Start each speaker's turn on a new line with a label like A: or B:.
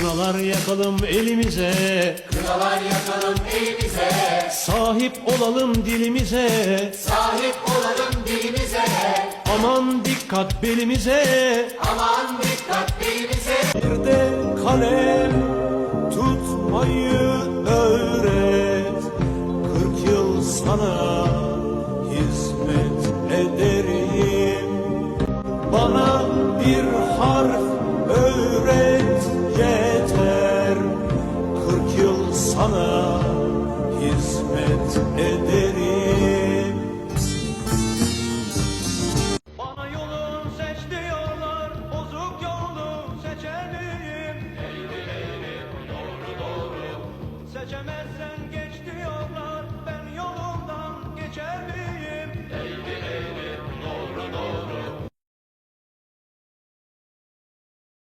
A: Kınalar yakalım elimize.
B: Kınalar yakalım elimize.
A: Sahip olalım dilimize.
B: Sahip olalım dilimize.
A: Aman dikkat belimize.
B: Aman dikkat belimize.
A: Bir de kalem tutmayı öğret. Kırk yıl sana hizmet ederim. Bana bir sana hizmet ederim. Bana yolun seç diyorlar bozuk yolu seçer miyim? Eğri eğri doğru doğru. Seçemezsen geç diyor.